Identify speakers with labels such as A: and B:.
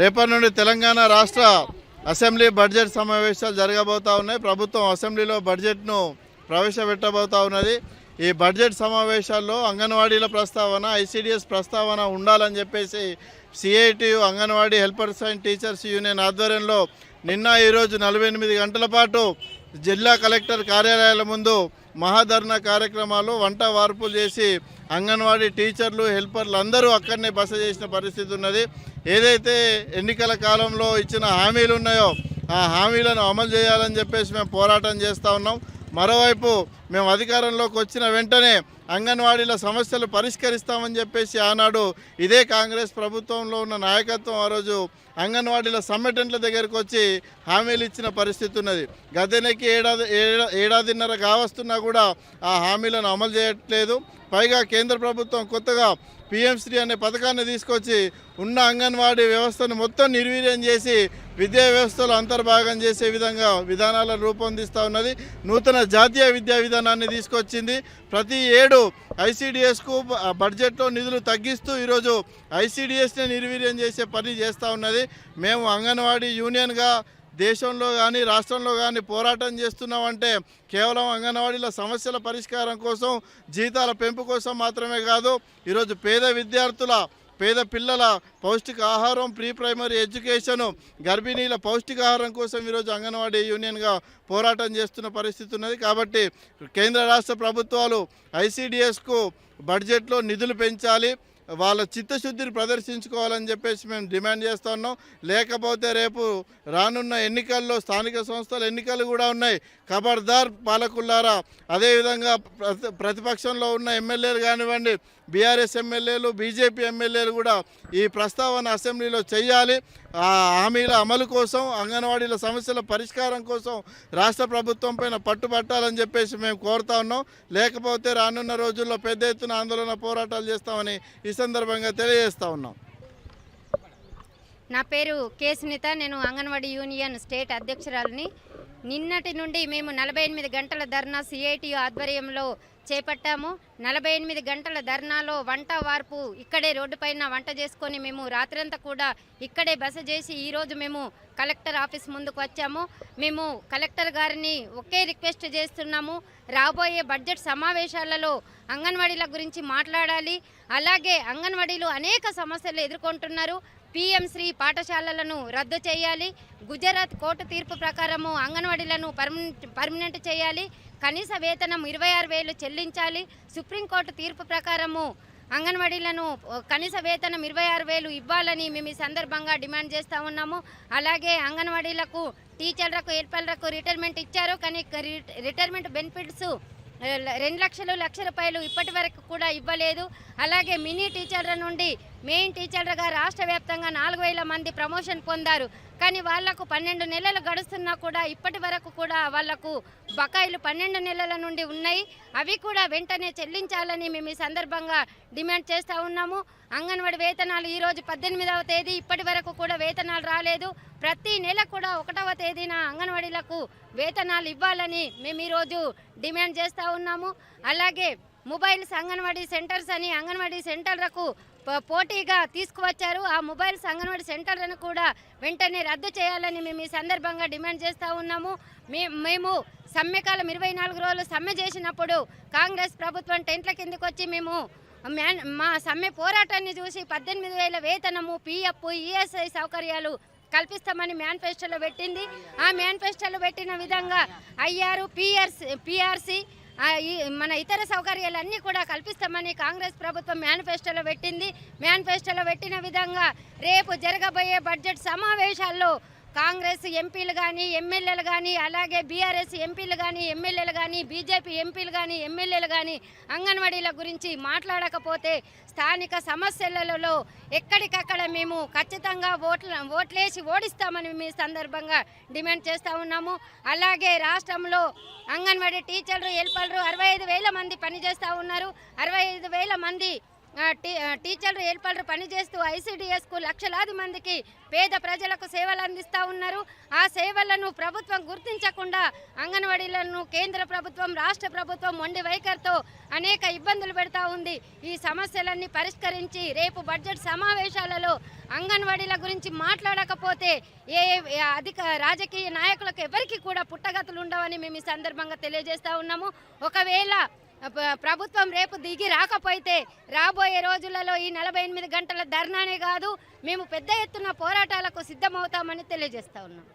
A: రేపటి నుండి తెలంగాణ రాష్ట్ర అసెంబ్లీ బడ్జెట్ సమావేశాలు జరగబోతా ఉన్నాయి. ప్రభుత్వం అసెంబ్లీలో బడ్జెట్ను ప్రవేశపెట్టబోతా ఉన్నది. ఈ బడ్జెట్ సమావేశాల్లో అంగన్వాడీల ప్రస్తావన ఐసీడిఎస్ ప్రస్తావన ఉండాలని చెప్పేసి CITU anganwadi helpers and teachers union ఆధ్వర్యంలో నిన్న ఈరోజు నలభై ఎనిమిది గంటల పాటు జిల్లా కలెక్టర్ కార్యాలయాల ముందు మహాధర్ణ కార్యక్రమాలు వంట వార్పులు చేసి అంగన్వాడీ టీచర్లు హెల్పర్లు అందరూ అక్కడనే బస చేసిన పరిస్థితి ఉన్నది. ఏదైతే ఎన్నికల కాలంలో ఇచ్చిన హామీలు ఉన్నాయో ఆ హామీలను అమలు చేయాలని చెప్పేసి మేము పోరాటం చేస్తూ ఉన్నాం. మరోవైపు మేము అధికారంలోకి వచ్చిన వెంటనే అంగన్వాడీల సమస్యలు పరిష్కరిస్తామని చెప్పేసి ఆనాడు ఇదే కాంగ్రెస్ ప్రభుత్వంలో ఉన్న నాయకత్వం ఆ రోజు అంగన్వాడీల సమ్మెటెంట్ల దగ్గరకు వచ్చి హామీలు ఇచ్చిన పరిస్థితి ఉన్నది. గద్దెనెక్కి ఏడాది ఏడా- ఏడాదిన్నర కావస్తున్నా కూడా ఆ హామీలను అమలు చేయట్లేదు. పైగా కేంద్ర ప్రభుత్వం కొత్తగా పిఎంశ్రీ అనే పథకాన్ని తీసుకొచ్చి ఉన్న అంగన్వాడీ వ్యవస్థను మొత్తం నిర్వీర్యం చేసి విద్యా వ్యవస్థలో అంతర్భాగం చేసే విధంగా విధానాలను రూపొందిస్తూ ఉన్నది. నూతన జాతీయ విద్యా విధానాన్ని తీసుకొచ్చింది. ప్రతి ఏడు ఐసీడిఎస్కు బడ్జెట్లో నిధులు తగ్గిస్తూ ఈరోజు ఐసీడిఎస్ని నిర్వీర్యం చేసే పని చేస్తూ ఉన్నది. మేము అంగన్వాడీ యూనియన్గా దేశంలో కానీ రాష్ట్రంలో కానీ పోరాటం చేస్తున్నామంటే కేవలం అంగన్వాడీల సమస్యల పరిష్కారం కోసం జీతాల పెంపు కోసం మాత్రమే కాదు ఈరోజు పేద విద్యార్థుల పేద పిల్లల పౌష్టిక ఆహారం ప్రీ ప్రైమరీ ఎడ్యుకేషన్ గర్భిణీల పౌష్టికాహారం కోసం ఈరోజు అంగన్వాడీ యూనియన్గా పోరాటం చేస్తున్న పరిస్థితి ఉన్నది. కాబట్టి కేంద్ర రాష్ట్ర ప్రభుత్వాలు ఐసీడిఎస్కు బడ్జెట్లో నిధులు పెంచాలి. వాళ్ళ చిత్తశుద్ధిని ప్రదర్శించుకోవాలని చెప్పేసి మేము డిమాండ్ చేస్తూ ఉన్నాం. లేకపోతే రేపు రానున్న ఎన్నికల్లో స్థానిక సంస్థల ఎన్నికలు కూడా ఉన్నాయి. ఖబర్దార్ పాలకుల్లారా అదేవిధంగా ప్రతి ప్రతిపక్షంలో ఉన్న ఎమ్మెల్యేలు కానివ్వండి బీఆర్ఎస్ ఎమ్మెల్యేలు బీజేపీ ఎమ్మెల్యేలు కూడా ఈ ప్రస్తావన అసెంబ్లీలో చేయాలి. హామీల అమలు కోసం అంగన్వాడీల సమస్యల పరిష్కారం కోసం రాష్ట్ర ప్రభుత్వం పైన పట్టుబట్టాలని చెప్పేసి మేము కోరుతా ఉన్నాం. లేకపోతే రానున్న రోజుల్లో పెద్ద ఎత్తున ఆందోళన పోరాటాలు చేస్తామని ఈ సందర్భంగా తెలియజేస్తా ఉన్నాం.
B: నా పేరు కే. సునీత. నేను అంగన్వాడీ యూనియన్ స్టేట్ అధ్యక్షురాలిని. నిన్నటి నుండి మేము నలభై ఎనిమిది గంటల ధర్నా సిఐటి ఆధ్వర్యంలో చేపట్టాము. నలభై ఎనిమిది గంటల ధర్నాలో వంట వార్పు ఇక్కడే రోడ్డుపైన వంట చేసుకొని మేము రాత్రంతా కూడా ఇక్కడే బస చేసి ఈరోజు మేము కలెక్టర్ ఆఫీస్ ముందుకు వచ్చాము. మేము కలెక్టర్ గారిని ఒకే రిక్వెస్ట్ చేస్తున్నాము. రాబోయే బడ్జెట్ సమావేశాలలో అంగన్వాడీల గురించి మాట్లాడాలి. అలాగే అంగన్వాడీలు అనేక సమస్యలు ఎదుర్కొంటున్నారు. శ్రీ పాఠశాలలను రద్దు చేయాలి. గుజరాత్ కోర్టు తీర్పు ప్రకారము అంగన్వాడీలను పర్మనెంట్ పర్మనెంట్ చేయాలి. కనీస వేతనం ఇరవై ఆరు వేలు చెల్లించాలి. సుప్రీంకోర్టు తీర్పు ప్రకారము అంగన్వాడీలను కనీస వేతనం ఇరవై ఆరు వేలు ఇవ్వాలని మేము ఈ సందర్భంగా డిమాండ్ చేస్తూ ఉన్నాము. అలాగే అంగన్వాడీలకు టీచర్లకు హెల్పర్లకు రిటైర్మెంట్ ఇచ్చారు. కానీ రి- రిటైర్మెంట్ బెనిఫిట్స్ రెండు లక్షలు లక్ష రూపాయలు ఇప్పటి వరకు కూడా ఇవ్వలేదు. అలాగే మినీ టీచర్ల నుండి మెయిన్ టీచర్లుగా రాష్ట్ర వ్యాప్తంగా నాలుగు వేల మంది ప్రమోషన్ పొందారు. కానీ వాళ్ళకు పన్నెండు నెలలు గడుస్తున్నా కూడా ఇప్పటి వరకు కూడా వాళ్ళకు బకాయిలు పన్నెండు నెలల నుండి ఉన్నాయి. అవి కూడా వెంటనే చెల్లించాలని మేము ఈ సందర్భంగా డిమాండ్ చేస్తూ ఉన్నాము. అంగన్వాడి వేతనాలు ఈరోజు పద్దెనిమిదవ తేదీ. ఇప్పటి వరకు కూడా వేతనాలు రాలేదు. ప్రతి నెల కూడా ఒకటవ తేదీన అంగన్వాడీలకు వేతనాలు ఇవ్వాలని మేము ఈరోజు డిమాండ్ చేస్తూ ఉన్నాము. అలాగే మొబైల్స్ అంగన్వాడీ సెంటర్స్ అని అంగన్వాడీ సెంటర్లకు పోటీగా తీసుకువచ్చారు. ఆ మొబైల్స్ అంగన్వాడీ సెంటర్లను కూడా వెంటనే రద్దు చేయాలని మేము ఈ సందర్భంగా డిమాండ్ చేస్తూ ఉన్నాము. మేము సమ్మెకాలం ఇరవై నాలుగు రోజులు సమ్మె చేసినప్పుడు కాంగ్రెస్ ప్రభుత్వం టెంట్ల కిందకు వచ్చి మేము మ్యాన్ మా సమ్మె పోరాటాన్ని చూసి పద్దెనిమిది వేల వేతనము పిఎఫ్ ఈఎస్ఐ సౌకర్యాలు కల్పిస్తామని మేనిఫెస్టోలో పెట్టింది. ఆ మేనిఫెస్టోలో పెట్టిన విధంగా ఐఆర్ పిఆర్సి పిఆర్సి మన ఇతర సౌకర్యాలన్నీ కూడా కల్పిస్తామని కాంగ్రెస్ ప్రభుత్వం మేనిఫెస్టోలో పెట్టింది. మేనిఫెస్టోలో పెట్టిన విధంగా రేపు జరగబోయే బడ్జెట్ సమావేశాల్లో కాంగ్రెస్ ఎంపీలు కానీ ఎమ్మెల్యేలు కానీ అలాగే బీఆర్ఎస్ ఎంపీలు కానీ ఎమ్మెల్యేలు కానీ బీజేపీ ఎంపీలు కానీ ఎమ్మెల్యేలు కానీ అంగన్వాడీల గురించి మాట్లాడకపోతే స్థానిక సమస్యలలో ఎక్కడికక్కడ మేము ఖచ్చితంగా ఓట్ల ఓట్లేసి ఓడిస్తామని మీ సందర్భంగా డిమాండ్ చేస్తూ ఉన్నాము. అలాగే రాష్ట్రంలో అంగన్వాడీ టీచర్లు హెల్పర్లు అరవై ఐదు వేల మంది పనిచేస్తూ ఉన్నారు. అరవై ఐదు వేల మంది టీచర్లు ఏర్పాటు పనిచేస్తూ ఐసీడీఎస్కు లక్షలాది మందికి పేద ప్రజలకు సేవలు అందిస్తూ ఉన్నారు. ఆ సేవలను ప్రభుత్వం గుర్తించకుండా అంగన్వాడీలను కేంద్ర ప్రభుత్వం రాష్ట్ర ప్రభుత్వం మొండి వైఖరితో అనేక ఇబ్బందులు పెడతా ఉంది. ఈ సమస్యలన్నీ పరిష్కరించి రేపు బడ్జెట్ సమావేశాలలో అంగన్వాడీల గురించి మాట్లాడకపోతే ఏ అధిక రాజకీయ నాయకులకు ఎవరికి కూడా పుట్టగతులు ఉండవని మేము ఈ సందర్భంగా తెలియజేస్తూ ఉన్నాము. ఒకవేళ ప్రభుత్వం రేపు దిగి రాకపోతే రాబోయే రోజులలో ఈ నలభై ఎనిమిది గంటల ధర్నానే కాదు మేము పెద్ద ఎత్తున పోరాటాలకు సిద్ధమవుతామని తెలియజేస్తా ఉన్నాం.